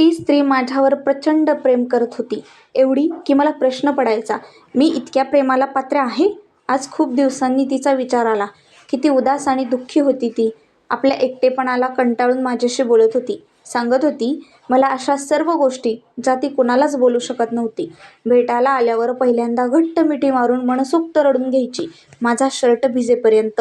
ती स्त्री माझ्यावर प्रचंड प्रेम करत होती. एवढी की मला प्रश्न पडायचा मी इतक्या प्रेमाला पात्र आहे? आज खूप दिवसांनी तिचा विचार आला. किती उदास आणि दुःखी होती ती. आपल्या एकटेपणाला कंटाळून माझ्याशी बोलत होती. सांगत होती मला अशा सर्व गोष्टी ज्या ती कुणालाच बोलू शकत नव्हती. भेटायला आल्यावर पहिल्यांदा घट्ट मिठी मारून मनसोक्त रडून घ्यायची. माझा शर्ट भिजेपर्यंत.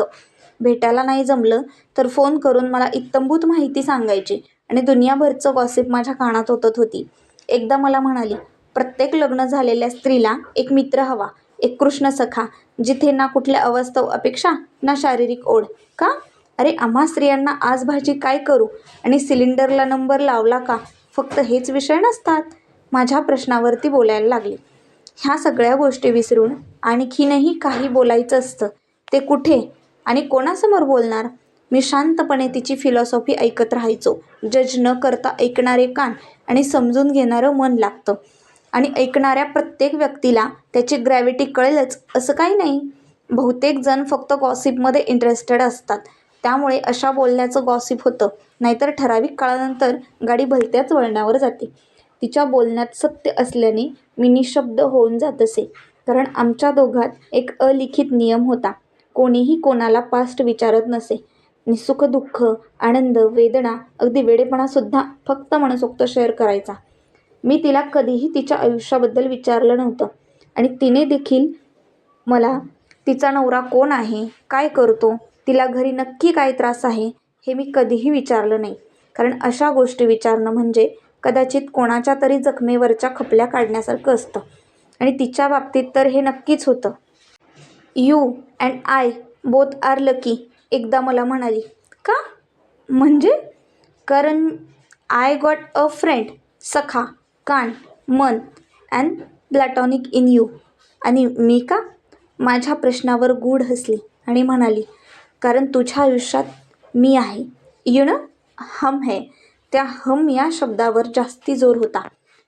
भेटायला नाही जमलं तर फोन करून मला इत्तंभूत माहिती सांगायची. आणि दुनियाभरचं गॉसिप माझ्या कानात ओतत होती. एकदा मला म्हणाली प्रत्येक लग्न झालेल्या स्त्रीला एक मित्र हवा एक कृष्ण सखा जिथे ना कुठल्या अवास्तव अपेक्षा ना शारीरिक ओढ. का? अरे आम्हा स्त्रियांना आज भाजी काय करू? आणि सिलेंडरला नंबर लावला का? फक्त हेच विषय नसतात. माझ्या प्रश्नावरती बोलायला लागली. ह्या सगळ्या गोष्टी विसरून आणखीनही काही बोलायचं असतं ते कुठे आणि कोणासमोर बोलणार? मी शांतपणे तिची फिलॉसॉफी ऐकत राहायचो. जज न करता ऐकणारे कान आणि समजून घेणारं मन लागतं. आणि ऐकणाऱ्या प्रत्येक व्यक्तीला त्याची ग्रॅव्हिटी कळेलच असं काही नाही. बहुतेक जण फक्त गॉसिपमध्ये इंटरेस्टेड असतात. त्यामुळे अशा बोलण्याचं गॉसिप होतं. नाहीतर ठराविक काळानंतर गाडी भलत्याच वळणावर जाते. तिच्या बोलण्यात सत्य असल्याने मी निशब्द होऊन जात असे. कारण आमच्या दोघात एक अलिखित नियम होता. कोणीही कोणाला पास्ट विचारत नसे. निसुख दुःख आनंद वेदना अगदी वेडेपणासुद्धा फक्त मनसोक्त शेअर करायचा. मी तिला कधीही तिच्या आयुष्याबद्दल विचारलं नव्हतं. आणि तिने देखील मला तिचा नवरा कोण आहे? काय करतो? तिला घरी नक्की काय त्रास आहे? हे मी कधीही विचारलं नाही. कारण अशा गोष्टी विचारणं म्हणजे कदाचित कोणाच्या तरी जखमेवरच्या खपल्या काढण्यासारखं असतं. आणि तिच्या बाबतीत तर हे नक्कीच होतं. You and I both are lucky. एकदा मला म्हणाली का? म्हणजे? कारण आय गॉट अ फ्रेंड सखा कान मन अँड प्लॅटॉनिक इन यू आणि मी का? माझ्या प्रश्नावर गूढ हसली आणि म्हणाली कारण तुझ्या आयुष्यात मी आहे. यु नो हम है. त्या हम या शब्दावर जास्ती जोर होता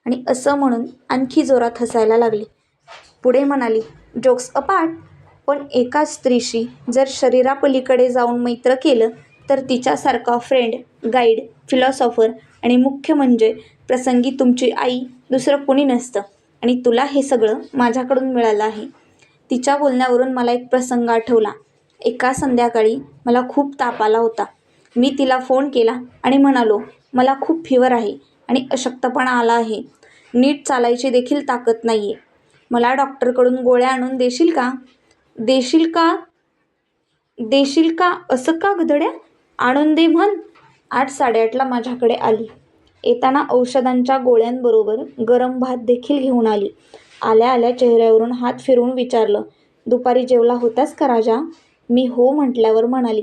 आणि असं म्हणून आणखी जोरात हसायला लागली. पुढे म्हणाली जोक्स अपार्ट पण एका स्त्रीशी जर शरीरापलीकडे जाऊन मैत्र केलं तर तिच्यासारखा फ्रेंड गाईड फिलॉसॉफर आणि मुख्य म्हणजे प्रसंगी तुमची आई दुसरं कुणी नसतं. आणि तुला हे सगळं माझ्याकडून मिळालं आहे. तिच्या बोलण्यावरून मला एक प्रसंग आठवला. एका संध्याकाळी मला खूप ताप आला होता. मी तिला फोन केला आणि म्हणालो मला खूप फिवर आहे आणि अशक्तपणा आला आहे. नीट चालायची देखील ताकद नाही आहे मला डॉक्टरकडून गोळ्या आणून देशील का? देशील का? देशील का? असं का गधड्या आणून दे म्हण. आठ साडेआठला माझ्याकडे आली. येताना औषधांच्या गोळ्यांबरोबर गरम भात देखील घेऊन आली. आल्या आल्या चेहऱ्यावरून हात फिरवून विचारलं दुपारी जेवला होतास का राजा? मी हो म्हटल्यावर म्हणाली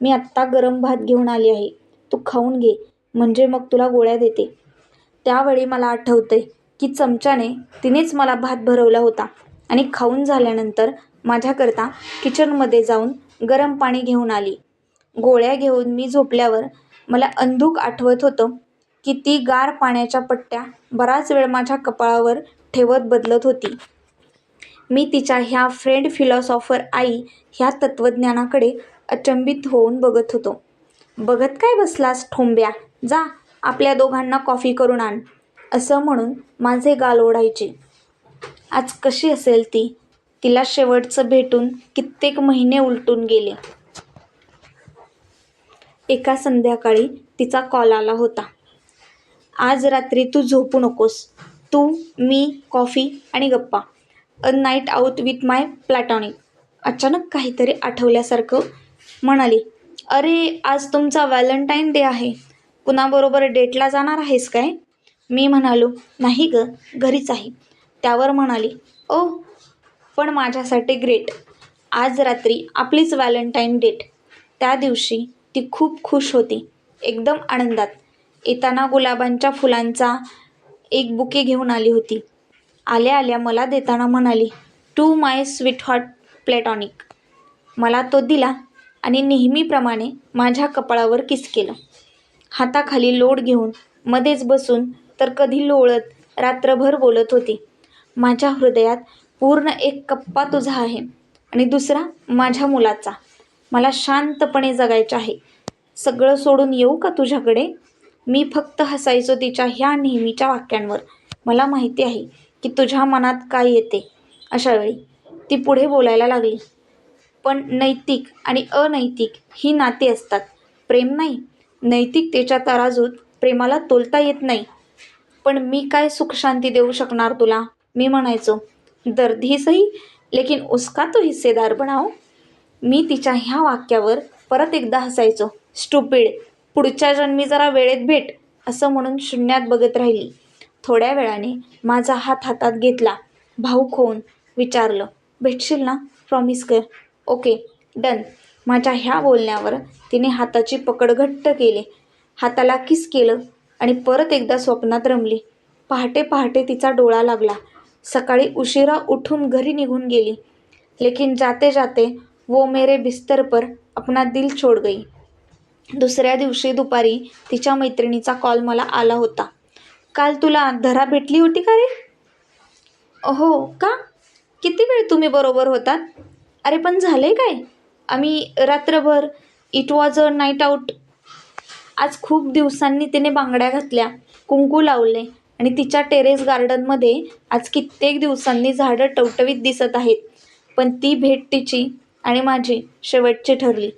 मी आत्ता गरम भात घेऊन आली आहे. तू खाऊन घे म्हणजे मग तुला गोळ्या देते. त्यावेळी मला आठवते की चमच्याने तिनेच मला भात भरवला होता आणि खाऊन झाल्यानंतर माझ्याकरता किचनमध्ये जाऊन गरम पाणी घेऊन आली. गोळ्या घेऊन मी झोपल्यावर मला अंधूक आठवत होतं की ती गार पाण्याच्या पट्ट्या बराच वेळ माझ्या कपाळावर ठेवत बदलत होती. मी तिच्या ह्या फ्रेंड फिलॉसॉफर आई ह्या तत्त्वज्ञानाकडे अचंबित होऊन बघत होतो. बघत काय बसलास ठोंब्या? जा आपल्या दोघांना कॉफी करून आण असं म्हणून माझे गाल ओढायचे. आज कशी असेल ती? तिला शेवटचं भेटून कित्येक महिने उलटून गेले. एका संध्याकाळी तिचा कॉल आला होता. आज रात्री तू झोपू नकोस. तू मी कॉफी आणि गप्पा. A night out with my platonic. अचानक काहीतरी आठवल्यासारखं म्हणाली. अरे आज तुमचा व्हॅलेंटाईन डे आहे. कुणाबरोबर डेटला जाणार आहेस काय? मी म्हणालो. नाही ग घरीच आहे. त्यावर म्हणाली. ओ पण माझ्यासाठी ग्रेट आज रात्री आपलीच व्हॅलेंटाईन डेट त्या दिवशी ती खूप खुश होती. एकदम आनंदात. येताना गुलाबांच्या फुलांचा एक बुके घेऊन आली होती. आल्या आल्या मला देताना म्हणाली to my sweet hot platonic मला तो दिला आणि नेहमीप्रमाणे माझ्या कपाळावर किस केलं. हाताखाली लोड घेऊन मध्येच बसून तर कधी लोळत रात्रभर बोलत होती. माझ्या हृदयात पूर्ण एक कप्पा तुझा आहे आणि दुसरा माझ्या मुलाचा. मला शांतपणे जगायचे आहे. सगळं सोडून येऊ का तुझ्याकडे? मी फक्त हसायचो तिच्या ह्या नेहमीच्या वाक्यांवर. मला माहिती आहे की तुझ्या मनात काय येते. अशावेळी ती पुढे बोलायला लागली. पण नैतिक आणि अनैतिक ही नाती असतात. प्रेम नाही. नैतिकतेच्या तराजूत प्रेमाला तोलता येत नाही. पण मी काय सुखशांती देऊ शकणार तुला? मी म्हणायचो दर्द ही सही लेकिन उसका तो हिस्सेदार बनाओ। मी तिच्या ह्या वाक्यावर परत एकदा हसायचो. स्टुपिड पुढच्या जन्मी जरा वेळेत भेट असं म्हणून शून्यात बघत राहिली. थोड्या वेळाने माझा हात हातात घेतला. भाऊ खोवून विचारलं भेटशील ना? प्रॉमिस कर. ओके डन माझ्या ह्या बोलण्यावर तिने हाताची पकड घट्ट केले. हाताला किस केलं आणि परत एकदा स्वप्नात रमली. पहाटे पहाटे तिचा डोळा लागला. सकाळी उशिरा उठून घरी निघून गेली. लेकिन जाते जाते वो मेरे बिस्तर पर अपना दिल छोड़ गई. दुसऱ्या दिवशी दुपारी तिच्या मैत्रिणीचा कॉल मला आला होता. काल तुला धरा भेटली होती का रे? हो का? किती वेळ तुम्ही बरोबर होतात? अरे पण झाले काय? आम्ही रात्रभर it was a night out आज खूप दिवसांनी तिने बांगड्या घातल्या कुंकू लावले आणि तिच्या टेरेस गार्डनमध्ये आज कित्येक दिवसांनी झाडं टवटवीत दिसत आहेत. पण ती भेट तिची आणि माझी शेवटची ठरली.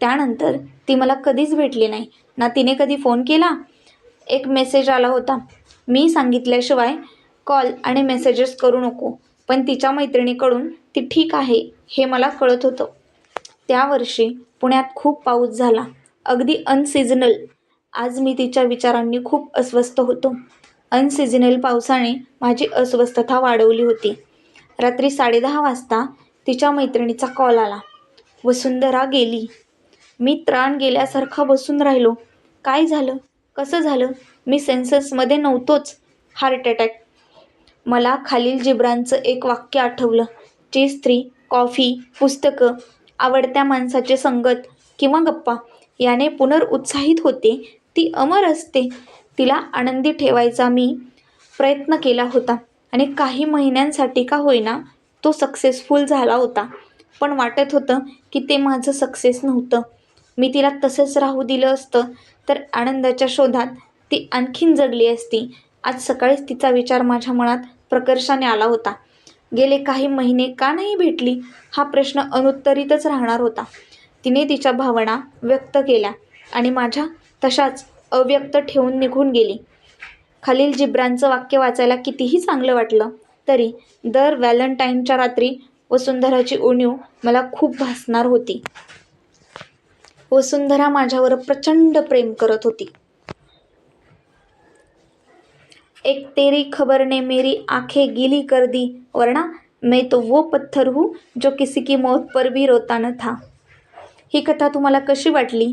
त्यानंतर ती मला कधीच भेटली नाही. ना तिने कधी फोन केला? एक मेसेज आला होता. मी सांगितल्याशिवाय कॉल आणि मेसेजेस करू नको. पण तिच्या मैत्रिणीकडून ती ठीक आहे हे मला कळत होतं. त्या वर्षी पुण्यात खूप पाऊस झाला. अगदी अनसिजनल आज मी तिच्या विचारांनी खूप अस्वस्थ होतो. अनसिजनल पावसाने माझी अस्वस्थता वाढवली होती. रात्री साडेदहा वाजता तिच्या मैत्रिणीचा कॉल आला. वसुंधरा गेली. मी त्राण गेल्यासारखा बसून राहिलो. काय झालं? कसं झालं? मी सेन्ससमध्ये नव्हतोच. हार्ट अटॅक मला खालील जिब्रांचं एक वाक्य आठवलं. जी स्त्री कॉफी पुस्तकं आवडत्या माणसाचे संगत किंवा गप्पा याने पुनरुत्साहित होते. ती अमर असते. तिला आनंदी ठेवायचा मी प्रयत्न केला होता. आणि काही महिन्यांसाठी का होईना तो सक्सेसफुल झाला होता. पण वाटत होतं की ते माझं सक्सेस नव्हतं. मी तिला तसंच राहू दिलं असतं. तर आनंदाच्या शोधात ती आणखीन जगली असती. आज सकाळीच तिचा विचार माझ्या मनात प्रकर्षाने आला होता. गेले काही महिने का नाही भेटली? हा प्रश्न अनुत्तरितच राहणार होता. तिने तिच्या भावना व्यक्त केल्या आणि माझ्या तशाच अव्यक्त ठेवून निघून गेली. खालील जिब्रांचं वाक्य वाचायला कितीही चांगलं वाटलं तरी दर व्हॅलेंटाईनच्या रात्री वसुंधराची उणीव मला खूप भासणार होती. वसुंधरा माझ्यावर प्रचंड प्रेम करत होती. एक तेरी खबर ने मेरी आंखें गीली कर दी वरना मैं तो वो पत्थर हूँ जो किसी की मौत पर भी रोता न था. ही कथा तुम्हाला कशी वाटली?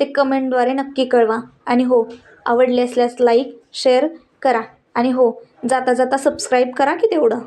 ते कमेंटद्वारे नक्की कळवा. आणि हो आवडले असल्यास लाईक शेअर करा. आणि हो जाता जाता सबस्क्राईब करा की तेवढं.